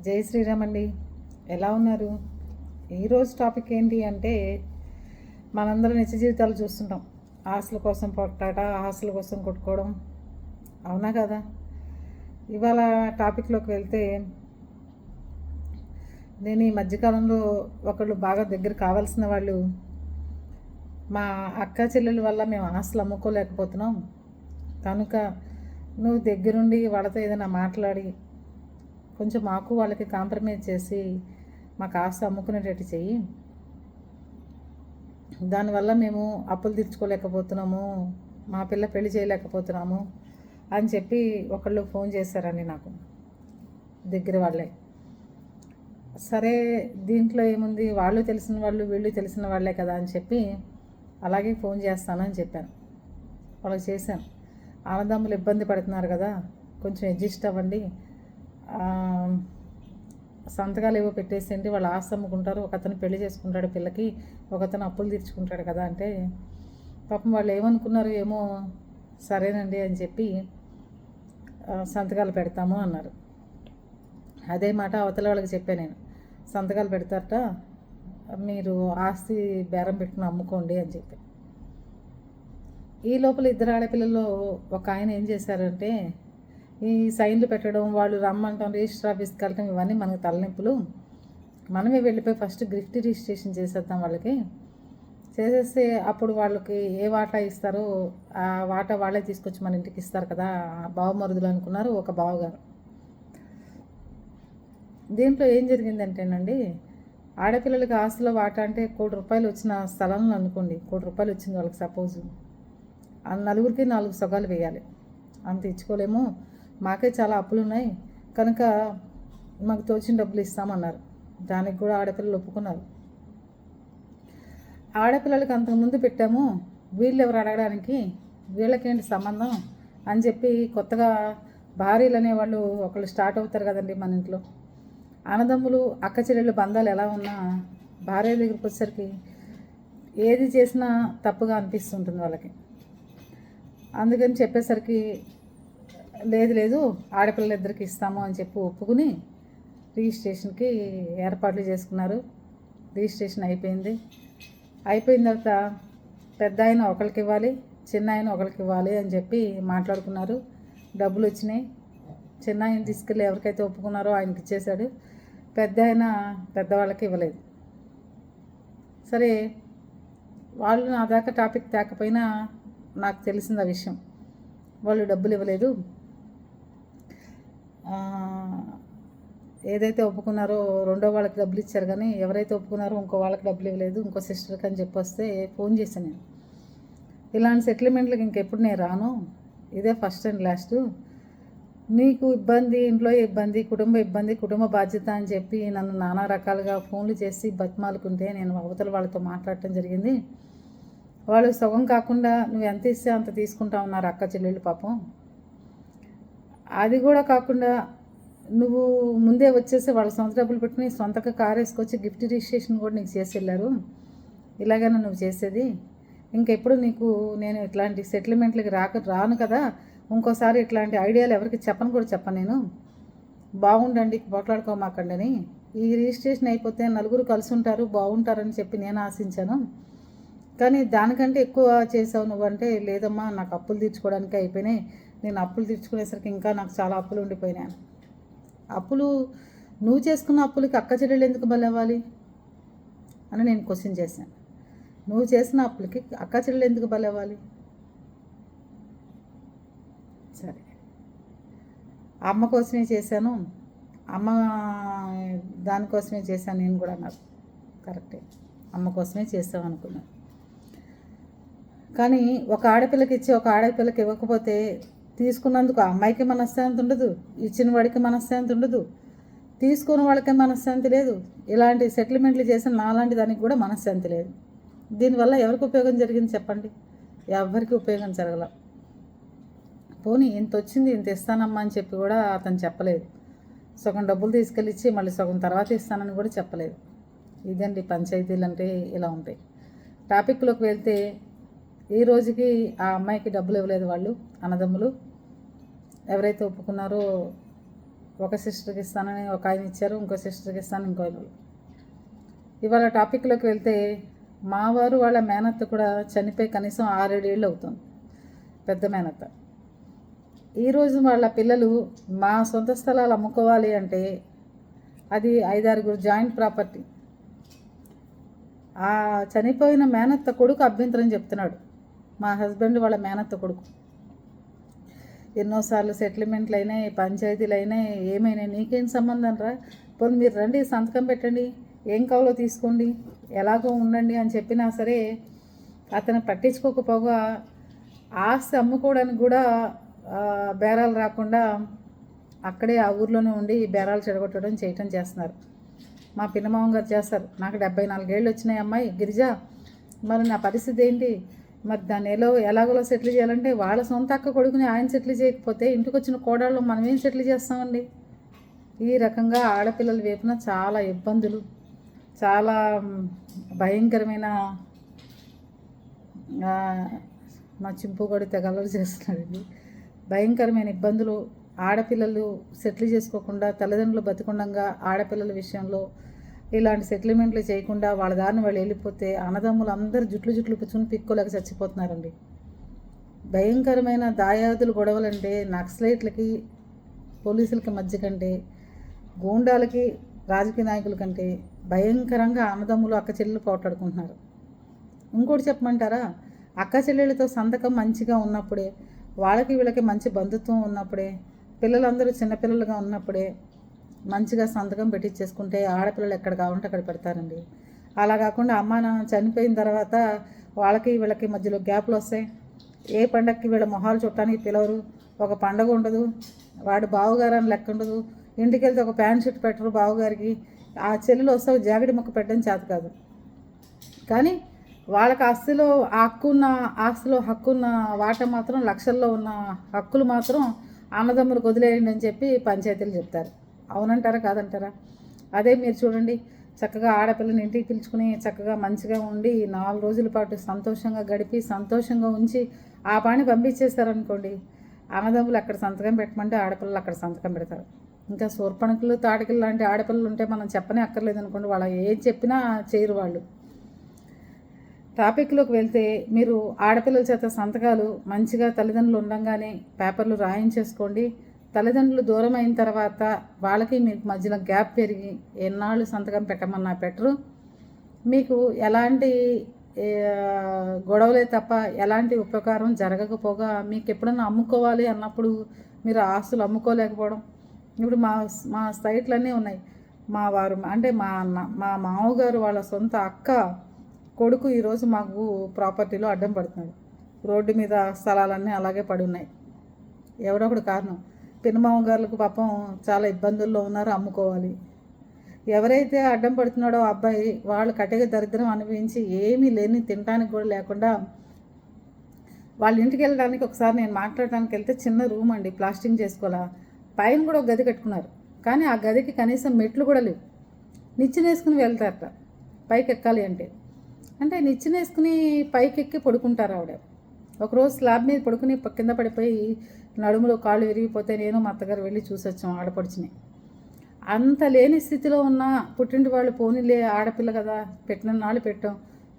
జై శ్రీరామ్ అండి. ఎలా ఉన్నారు? ఈరోజు టాపిక్ ఏంటి అంటే మనందరం నిత్య జీవితాలు చూస్తుంటాం. ఆశల కోసం పొట్టాట ఆశల కోసం కొట్టుకోవడం. అవునా కదా? ఇవాళ టాపిక్లోకి వెళ్తే నేను ఈ మధ్యకాలంలో ఒకళ్ళు బాగా దగ్గర కావాల్సిన వాళ్ళు మా అక్క చెల్లెల వల్ల మేము ఆస్తులు అమ్ముకోలేకపోతున్నాం. కనుక నువ్వు దగ్గరుండి వాళ్ళతో ఏదైనా మాట్లాడి కొంచెం మాకు వాళ్ళకి కాంప్రమైజ్ చేసి మాకు ఆస్తి అమ్ముకునేటట్టు చెయ్యి. దానివల్ల మేము అప్పులు తీర్చుకోలేకపోతున్నాము మా పిల్ల పెళ్ళి చేయలేకపోతున్నాము అని చెప్పి ఒకళ్ళు ఫోన్ చేశారండి నాకు దగ్గర వాళ్ళే. సరే దీంట్లో ఏముంది? వాళ్ళు తెలిసిన వాళ్ళు వీళ్ళు తెలిసిన వాళ్ళే కదా అని చెప్పి అలాగే ఫోన్ చేస్తానని చెప్పాను. వాళ్ళకి చేశాను. ఆనందమ్ములు ఇబ్బంది పడుతున్నారు కదా కొంచెం అడ్జస్ట్ అవ్వండి సంతకాలు ఏవో పెట్టేసేయండి వాళ్ళు ఆస్తి అమ్ముకుంటారు. ఒక అతను పెళ్ళి చేసుకుంటాడు పిల్లకి ఒక అతను అప్పులు తీర్చుకుంటాడు కదా అంటే పాపం వాళ్ళు ఏమనుకున్నారు ఏమో సరేనండి అని చెప్పి సంతకాలు పెడతాము అన్నారు. అదే మాట అవతల వాళ్ళకి చెప్పాను నేను. సంతకాలు పెడతారట మీరు ఆస్తి బేరం పెట్టుకుని అమ్ముకోండి అని చెప్పి. ఈ లోపల ఇద్దరు ఆడపిల్లల్లో ఒక ఆయన ఏం చేశారంటే ఈ సైన్లు పెట్టడం వాళ్ళు రమ్మంటాం రిజిస్టర్ ఆఫీస్కి వెళ్ళటం ఇవన్నీ మనకు తలనొప్పులు. మనమే వెళ్ళిపోయి ఫస్ట్ గిఫ్ట్ రిజిస్ట్రేషన్ చేసేద్దాం వాళ్ళకి. చేసేస్తే అప్పుడు వాళ్ళకి ఏ వాటా ఇస్తారో ఆ వాటా వాళ్ళే తీసుకొచ్చి మన ఇంటికి ఇస్తారు కదా. ఆ బావమరుదులు అనుకున్నారు ఒక బావగారు. దీంట్లో ఏం జరిగిందంటేనండి ఆడపిల్లలకి ఆస్తిలో వాటా అంటే కోటి రూపాయలు వచ్చిన స్థలంలో అనుకోండి. కోటి రూపాయలు వచ్చింది వాళ్ళకి సపోజ్. ఆ నలుగురికి నాలుగు సగాలు వేయాలి. అంత ఇచ్చుకోలేము. మాకే చాలా అప్పులు ఉన్నాయి. కనుక మాకు తోచిన డబ్బులు ఇస్తామన్నారు. దానికి కూడా ఆడపిల్లలు ఒప్పుకున్నారు. ఆడపిల్లలకి అంతకుముందు పెట్టాము. వీళ్ళు ఎవరు అడగడానికి? వీళ్ళకేంటి సంబంధం? అని చెప్పి కొత్తగా భార్యలు అనేవాళ్ళు ఒకళ్ళు స్టార్ట్ అవుతారు కదండి మన ఇంట్లో. అన్నదమ్ములు అక్క చెల్లెళ్ళ బంధాలు ఎలా ఉన్నా భార్య దగ్గరికి వచ్చేసరికి ఏది చేసినా తప్పుగా అనిపిస్తుంటుంది వాళ్ళకి. అందుకని చెప్పేసరికి లేదు లేదు ఆడపిల్లలిద్దరికి ఇస్తాము అని చెప్పి ఒప్పుకుని రిజిస్ట్రేషన్కి ఏర్పాట్లు చేసుకున్నారు. రిజిస్ట్రేషన్ అయిపోయింది. అయిపోయిన తర్వాత పెద్ద ఆయన ఒకరికి ఇవ్వాలి చిన్న ఆయన ఒకరికి ఇవ్వాలి అని చెప్పి మాట్లాడుకున్నారు. డబ్బులు వచ్చినాయి. చిన్న ఆయన తీసుకెళ్ళి ఎవరికైతే ఒప్పుకున్నారో ఆయనకి ఇచ్చేశాడు. పెద్ద ఆయన పెద్దవాళ్ళకి ఇవ్వలేదు. సరే వాళ్ళు నా దాకా టాపిక్ తేకపోయినా నాకు తెలిసింది ఆ విషయం. వాళ్ళు డబ్బులు ఇవ్వలేదు. ఏదైతే ఒప్పుకున్నారో రెండో వాళ్ళకి డబ్బులు ఇచ్చారు కానీ ఎవరైతే ఒప్పుకున్నారో ఇంకో వాళ్ళకి డబ్బులు ఇవ్వలేదు ఇంకో సిస్టర్కి అని చెప్పి వస్తే ఫోన్ చేశాను నేను. ఇలాంటి సెటిల్మెంట్లకు ఇంకెప్పుడు నేను రాను. ఇదే ఫస్ట్ అండ్ లాస్ట్. నీకు ఇబ్బంది ఇంట్లో ఇబ్బంది కుటుంబ ఇబ్బంది కుటుంబ బాధ్యత అని చెప్పి నన్ను నానా రకాలుగా ఫోన్లు చేసి బతిమాలుకుంటే నేను అవతల వాళ్ళతో మాట్లాడటం జరిగింది. వాళ్ళు సగం కాకుండా నువ్వు ఎంత ఇస్తే అంత తీసుకుంటా ఉన్నారు అక్క చెల్లెళ్ళు పాపం. అది కూడా కాకుండా నువ్వు ముందే వచ్చేసి వాళ్ళ సొంత డబ్బులు పెట్టుకుని సొంతగా కారు వేసుకొచ్చి గిఫ్ట్ రిజిస్ట్రేషన్ కూడా నీకు చేసి వెళ్ళారు ఇలాగైనా నువ్వు చేసేది. ఇంకెప్పుడు నీకు నేను ఇట్లాంటి సెటిల్మెంట్లకి రాక రాను కదా. ఇంకోసారి ఇట్లాంటి ఐడియాలు ఎవరికి చెప్పను కూడా చెప్పను నేను. బాగుండండి పోట్లాడుకోమాకండి ఈ రిజిస్ట్రేషన్ అయిపోతే నలుగురు కలిసి ఉంటారు బాగుంటారని చెప్పి నేను ఆశించాను. కానీ దానికంటే ఎక్కువ చేసావు నువ్వంటే లేదమ్మా నాకు అప్పులు తీర్చుకోవడానికి అయిపోయినాయి. నేను అప్పులు తీర్చుకునేసరికి ఇంకా నాకు చాలా అప్పులు ఉండిపోయినాయి. అప్పులు నువ్వు చేసుకున్న అప్పులకి అక్క చెల్లెలు ఎందుకు బలవ్వాలి అని నేను క్వశ్చన్ చేశాను. నువ్వు చేసిన అప్పులకి అక్క చెల్లెలు ఎందుకు బలవ్వాలి? సరే. అమ్మ కోసమే చేశాను. అమ్మ దానికోసమే చేశాను నేను కూడా నాకు. కరెక్టే. అమ్మ కోసమే చేస్తాం అనుకున్నాను కానీ ఒక ఆడపిల్లకి ఇచ్చి ఒక ఆడపిల్లకి ఇవ్వకపోతే తీసుకున్నందుకు ఆ అమ్మాయికి మనశ్శాంతి ఉండదు ఇచ్చిన వాడికి మనశ్శాంతి ఉండదు తీసుకున్న వాళ్ళకి మనశ్శాంతి లేదు. ఇలాంటి సెటిల్మెంట్లు చేసిన నాలాంటి దానికి కూడా మనశ్శాంతి లేదు. దీనివల్ల ఎవరికి ఉపయోగం జరిగింది చెప్పండి? ఎవరికి ఉపయోగం జరగల. పోనీ ఇంత వచ్చింది ఇంత ఇస్తానమ్మా అని చెప్పి కూడా అతను చెప్పలేదు. సగం డబ్బులు తీసుకెళ్ళి ఇచ్చి మళ్ళీ సగం తర్వాత ఇస్తానని కూడా చెప్పలేదు. ఇదండి పంచాయతీలు అంటే ఇలా ఉంటాయి. టాపిక్లోకి వెళ్తే ఈ రోజుకి ఆ అమ్మాయికి డబ్బులు ఇవ్వలేదు వాళ్ళు అన్నదమ్ములు. ఎవరైతే ఒప్పుకున్నారో ఒక సిస్టర్కి ఇస్తానని ఒక ఆయన ఇచ్చారు ఇంకో సిస్టర్కి ఇస్తాను ఇంకో ఆయన ఇవాళ టాపిక్లోకి వెళ్తే మా వారు వాళ్ళ మేనత్త కూడా చనిపోయి కనీసం ఆరేడేళ్ళు అవుతుంది. పెద్ద మేనత్త. ఈరోజు వాళ్ళ పిల్లలు మా సొంత స్థలాలు అమ్ముకోవాలి అంటే అది ఐదారుగురు జాయింట్ ప్రాపర్టీ. ఆ చనిపోయిన మేనత్త కొడుకు అభ్యంతరం చెప్తున్నాడు. మా హస్బెండ్ వాళ్ళ మేనత్త కొడుకు. ఎన్నోసార్లు సెటిల్మెంట్లు అయినాయి పంచాయతీలు అయినాయి ఏమైనాయి నీకేం సంబంధం రా? పోనీ మీరు రండి సంతకం పెట్టండి ఏం కావాలో తీసుకోండి ఎలాగో ఉండండి అని చెప్పినా సరే అతను పట్టించుకోకపోగా ఆస్తి అమ్ముకోవడానికి కూడా బేరాలు రాకుండా అక్కడే ఆ ఊర్లోనే ఉండి బేరాలు చెడగొట్టడం చేయటం చేస్తున్నారు. మా పిన్నమామ గారు చేస్తారు. నాకు డెబ్బై నాలుగేళ్ళు వచ్చినాయి అమ్మాయి. గిరిజ మరి నా పరిస్థితి ఏంటి? మరి దాన్ని ఎలా ఎలాగోలో సెటిల్ చేయాలంటే వాళ్ళ సొంత అక్క కొడుకుని ఆయన సెటిల్ చేయకపోతే ఇంటికి వచ్చిన కోడళ్ళు మనం ఏం సెటిల్ చేస్తామండి? ఈ రకంగా ఆడపిల్లల వైపున చాలా ఇబ్బందులు చాలా భయంకరమైన మా మా చింపుగొడి తెగలరు చేస్తున్నాడండి భయంకరమైన ఇబ్బందులు ఆడపిల్లలు సెటిల్ చేసుకోకుండా తల్లిదండ్రులు బతికుండగా ఆడపిల్లల విషయంలో ఇలాంటి సెటిల్మెంట్లు చేయకుండా వాళ్ళ దారిని వాళ్ళు వెళ్ళిపోతే అన్నదమ్ములు అందరూ జుట్లు జుట్లు పుచ్చుకుని పిక్కోలేక చచ్చిపోతున్నారండి. భయంకరమైన దాయాదులు గొడవలంటే నక్సలైట్లకి పోలీసులకి మధ్య కంటే గూండాలకి రాజకీయ నాయకుల కంటే భయంకరంగా అన్నదమ్ములు అక్క చెల్లెలు పోట్లాడుకుంటున్నారు. ఇంకోటి చెప్పమంటారా? అక్క చెల్లెళ్ళతో సంతకం మంచిగా ఉన్నప్పుడే వాళ్ళకి వీళ్ళకి మంచి బంధుత్వం ఉన్నప్పుడే పిల్లలందరూ చిన్నపిల్లలుగా ఉన్నప్పుడే మంచిగా సంతకం పెట్టించేసుకుంటే ఆడపిల్లలు ఎక్కడ కావాలంటే అక్కడ పెడతారండి. అలా కాకుండా అమ్మ నాన్న చనిపోయిన తర్వాత వాళ్ళకి వీళ్ళకి మధ్యలో గ్యాప్లు వస్తాయి. ఏ పండగకి వీళ్ళ మొహాలు చుట్టానికి పిలవరు. ఒక పండగ ఉండదు. వాడు బావుగారని అని లెక్క ఉండదు. ఇంటికి వెళ్తే ఒక ప్యాంట్ షర్ట్ పెట్టరు బావగారికి. ఆ చెల్లెలు వస్తే ఒక జాకెట్ ముక్క పెట్టడం చేత కాదు. కానీ వాళ్ళకి ఆస్తిలో ఆ హక్కున్న ఆస్తిలో హక్కున్న వాట మాత్రం లక్షల్లో ఉన్న హక్కులు మాత్రం అన్నదమ్ములకు వదిలేయండి అని చెప్పి పంచాయతీలు చెప్తారు. అవునంటారా కాదంటారా? అదే మీరు చూడండి చక్కగా ఆడపిల్లని ఇంటికి పిలుచుకుని చక్కగా మంచిగా ఉండి నాలుగు రోజుల పాటు సంతోషంగా గడిపి సంతోషంగా ఉంచి ఆ పని పంపించేస్తారనుకోండి అన్నదమ్ములు అక్కడ సంతకం పెట్టమంటే ఆడపిల్లలు అక్కడ సంతకం పెడతారు. ఇంకా సూర్పణకులు తాటికలు లాంటి ఆడపిల్లలు ఉంటే మనం చెప్పనే అక్కర్లేదు అనుకోండి వాళ్ళు ఏం చెప్పినా చేయరు వాళ్ళు. టాపిక్లోకి వెళ్తే మీరు ఆడపిల్లల చేత సంతకాలు మంచిగా తల్లిదండ్రులు ఉండంగానే పేపర్లు రాయించేసుకోండి తల్లిదండ్రులు దూరం అయిన తర్వాత వాళ్ళకి మీకు మధ్యలో గ్యాప్ పెరిగి ఎన్నాళ్ళు సంతకం పెట్టమన్నా పెట్టరు మీకు ఎలాంటి గొడవలే తప్ప ఎలాంటి ఉపకారం జరగకపోగా మీకు ఎప్పుడన్నా అమ్ముకోవాలి అన్నప్పుడు మీరు ఆస్తులు అమ్ముకోలేకపోవడం? ఇప్పుడు మా మా సైట్లన్నీ ఉన్నాయి. మా వారు అంటే మా అన్న మా మామగారు వాళ్ళ సొంత అక్క కొడుకు ఈరోజు మాకు ప్రాపర్టీలో అడ్డం పడుతున్నాడు. రోడ్డు మీద స్థలాలన్నీ అలాగే పడి ఉన్నాయి ఎవడో ఒకడు కారణం. పిన్నమామ గారులకు పాపం చాలా ఇబ్బందుల్లో ఉన్నారు అమ్ముకోవాలి. ఎవరైతే అడ్డం పడుతున్నాడో ఆ అబ్బాయి వాళ్ళు కట్టెగ దరిద్రం అనుభవించి ఏమీ లేని తినడానికి కూడా లేకుండా వాళ్ళ ఇంటికి వెళ్ళడానికి ఒకసారి నేను మాట్లాడడానికి వెళ్తే చిన్న రూమ్ అండి ప్లాస్టింగ్ చేసుకోవాలా. పైన కూడా ఒక గది కట్టుకున్నారు కానీ ఆ గదికి కనీసం మెట్లు కూడా లేవు. నిచ్చెనేసుకుని వెళ్తారట పైకి ఎక్కాలి అంటే. అంటే నిచ్చెనేసుకుని పైకి ఎక్కి పడుకుంటారు ఆవిడ. ఒకరోజు స్లాబ్ మీద పడుకుని కింద పడిపోయి నడుములో కాళ్ళు విరిగిపోతే నేను మా అత్తగారు వెళ్ళి చూసొచ్చాం ఆడపడుచుని. అంత లేని స్థితిలో ఉన్న పుట్టింటి వాళ్ళు పోనీలే ఆడపిల్ల కదా పెట్టిన నాళ్ళు పెట్టాం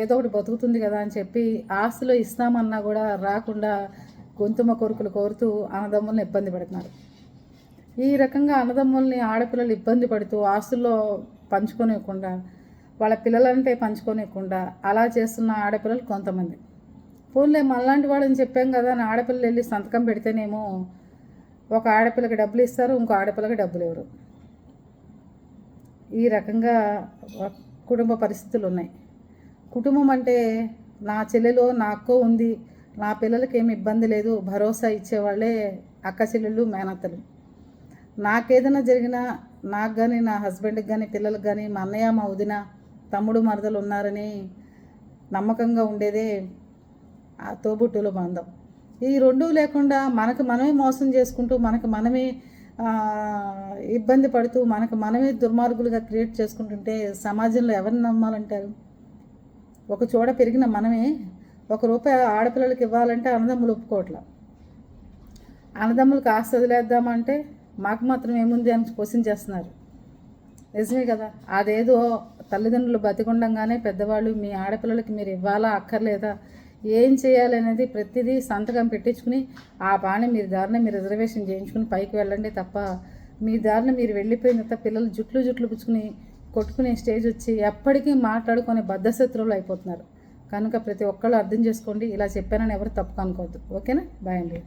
ఏదో ఒకటి బతుకుతుంది కదా అని చెప్పి ఆస్తులో ఇస్తామన్నా కూడా రాకుండా గొంతుమ కోరికలు కోరుతూ అన్నదమ్ములను ఇబ్బంది పెడుతున్నారు. ఈ రకంగా అన్నదమ్ముల్ని ఆడపిల్లలు ఇబ్బంది పడుతూ ఆస్తుల్లో పంచుకోనివ్వకుండా వాళ్ళ పిల్లలంటే పంచుకోనివ్వకుండా అలా చేస్తున్న ఆడపిల్లలు కొంతమంది. పోన్లే మనలాంటి వాళ్ళని చెప్పాం కదా అని ఆడపిల్లలు వెళ్ళి సంతకం పెడితేనేమో ఒక ఆడపిల్లకి డబ్బులు ఇస్తారు ఇంకో ఆడపిల్లకి డబ్బులు ఇవ్వరు. ఈ రకంగా కుటుంబ పరిస్థితులు ఉన్నాయి. కుటుంబం అంటే నా చెల్లెలో నాకో ఉంది నా పిల్లలకి ఏమి ఇబ్బంది లేదు భరోసా ఇచ్చేవాళ్ళే అక్క చెల్లెళ్ళు మేనత్తలు. నాకేదైనా జరిగినా నాకు కానీ నా హస్బెండ్కి కానీ పిల్లలకు కానీ మా అన్నయ్య మా వదిన తమ్ముడు మరదలు ఉన్నారని నమ్మకంగా ఉండేదే ఆ తోబుట్టుల బంధం. ఈ రెండు లేకుండా మనకు మనమే మోసం చేసుకుంటూ మనకు మనమే ఇబ్బంది పడుతూ మనకు మనమే దుర్మార్గులుగా క్రియేట్ చేసుకుంటుంటే సమాజంలో ఎవరిని నమ్మాలంటారు? ఒక చోట పెరిగిన మనమే ఒక రూపాయి ఆడపిల్లలకి ఇవ్వాలంటే అన్నదమ్ములు ఒప్పుకోవట్లా. అన్నదమ్ములకు ఆస్తి వదిలేద్దామంటే మాకు మాత్రం ఏముంది అని క్వశ్చన్ చేస్తున్నారు. నిజమే కదా? అదేదో తల్లిదండ్రులు బతికుండంగానే పెద్దవాళ్ళు మీ ఆడపిల్లలకి మీరు ఇవ్వాలా అక్కర్లేదా? ఏం చేయాలనేది ప్రతిదీ సంతకం పెట్టించుకుని ఆ బాణి మీరు దారిని మీరు రిజర్వేషన్ చేయించుకుని పైకి వెళ్ళండి తప్ప మీ దారిన మీరు వెళ్ళిపోయిన తర్వాత పిల్లలు జుట్లు జుట్లు పుచ్చుకుని కొట్టుకునే స్టేజ్ వచ్చి ఎప్పటికీ మాట్లాడుకునే బద్ధశత్రువులు అయిపోతున్నారు. కనుక ప్రతి ఒక్కళ్ళు అర్థం చేసుకోండి ఇలా చెప్పానని ఎవరు తప్పు అనుకోవద్దు ఓకేనా? బాయ్ అండి.